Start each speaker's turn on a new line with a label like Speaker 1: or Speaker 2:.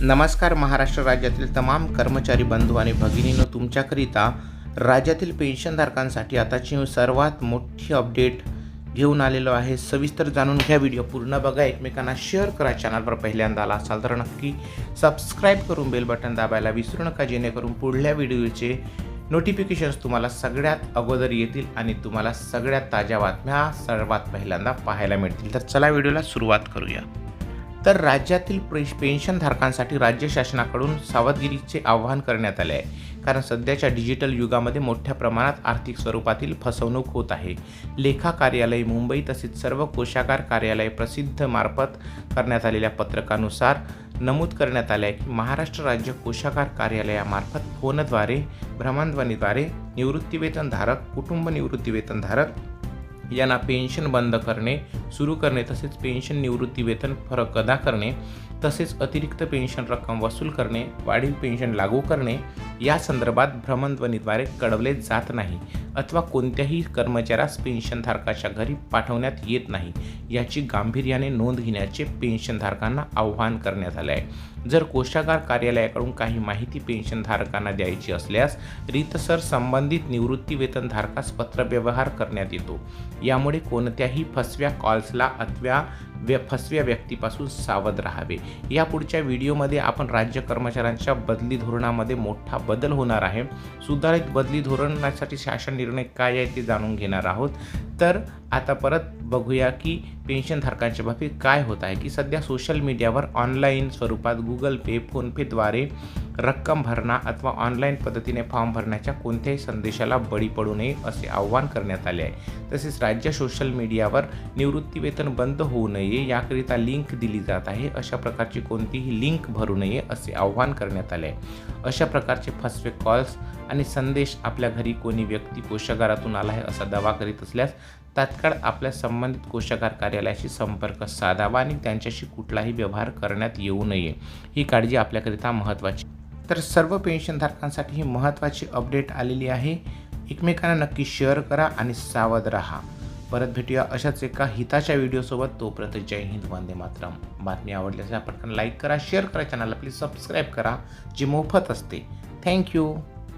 Speaker 1: नमस्कार महाराष्ट्र राज्यातील तमाम कर्मचारी बंधू आणि भगिनीनं तुमच्याकरिता राज्यातील पेन्शनधारकांसाठी आताची सर्वात मोठी अपडेट घेऊन आलेलो आहे. सविस्तर जाणून घ्या व्हिडिओ पूर्ण बघा. एकमेकांना शेअर करा. चॅनलवर पहिल्यांदा आला असाल तर नक्की सबस्क्राईब करून बेल बटन दाबायला विसरू नका जेणेकरून पुढल्या व्हिडिओचे नोटिफिकेशन्स तुम्हाला सगळ्यात अगोदर येतील आणि तुम्हाला सगळ्यात ताज्या बातम्या सर्वात पहिल्यांदा पाहायला मिळतील. तर चला व्हिडिओला सुरुवात करूया. तर राज्यातील प्रेश पेन्शनधारकांसाठी राज्य शासनाकडून सावधगिरीचे आवाहन करण्यात आले आहे. कारण सध्याच्या डिजिटल युगामध्ये मोठ्या प्रमाणात आर्थिक स्वरूपातील फसवणूक होत आहे. लेखा कार्यालय मुंबई तसेच सर्व कोशागार कार्यालय प्रसिद्ध मार्फत करण्यात आलेल्या पत्रकानुसार नमूद करण्यात आले आहे की महाराष्ट्र राज्य कोशागार कार्यालयामार्फत फोनद्वारे भ्रमणध्वनीद्वारे निवृत्तीवेतनधारक कुटुंब निवृत्तीवेतनधारक यांना पेन्शन बंद करणे सुरू करणे तसेच पेन्शन निवृत्ती वेतन फरक अदा करणे तसेच अतिरिक्त पेन्शन रक्कम वसूल करणे वाढीव पेन्शन लागू करणे या संदर्भात भ्रमणध्वनीद्वारे कळवले जात नाही अथवा कोणत्याही कर्मचाऱ्यास पेन्शनधारकाच्या घरी पाठवण्यात येत नाही याची गांभीर्याने नोंद घेण्याचे पेन्शनधारकांना आव्हान करण्यात आले आहे. जर कोशागार कार्यालयाकडून काही माहिती पेन्शनधारकांना द्यायची असल्यास रीतसर संबंधित निवृत्तीवेतनधारकास पत्रव्यवहार करण्यात येतो. यामुळे कोणत्याही फसव्या कॉल्सला अथवा व्य फसव्या व्यक्तीपासून सावध राहावे. या पुढच्या व्हिडिओमध्ये आपण राज्य कर्मचाऱ्यांच्या बदली धोरणामध्ये मोठा बदल होणार आहे. सुधारित बदली धोरणासाठी शासन निर्णय काय आहे ते जाणून घेणार आहोत. तर आता परत बघूया की पेन्शनधारकांच्या बाबतीत काय होत आहे की सध्या सोशल मीडियावर ऑनलाईन स्वरूपात गुगल पे फोनपेद्वारे रक्कम भरणा अथवा ऑनलाईन पद्धतीने फॉर्म भरण्याच्या कोणत्याही संदेशाला बळी पडू नये असे आवाहन करण्यात आले आहे. तसेच राज्य सोशल मीडियावर निवृत्तीवेतन बंद होऊ नये याकरिता लिंक दिली जात आहे अशा प्रकारची कोणतीही लिंक भरू नये असे आवाहन करण्यात आले आहे. अशा प्रकारचे फसवे कॉल्स आणि संदेश आपल्या घरी कोणी व्यक्ती कोशागारातून आला आहे असा दावा करीत असल्यास तात्काळ आपल्या संबंधित कोशागार कार्यालयाशी संपर्क साधावा आणि त्यांच्याशी कुठलाही व्यवहार करण्यात येऊ नये. ही काळजी आपल्याकरिता महत्त्वाची तर सर्व पेन्शनधारकांसाठी ही महत्त्वाची अपडेट आलेली आहे. एकमेकांना नक्की शेअर करा आणि सावध राहा. परत भेटूया अशाच एका हिताच्या व्हिडिओसोबत. तोपर्यंत जय हिंद वंदे मातरम. बातमी आवडल्यास पटकन लाईक करा शेअर करा चॅनलला प्लीज सबस्क्राईब करा जी मोफत असते. थँक्यू.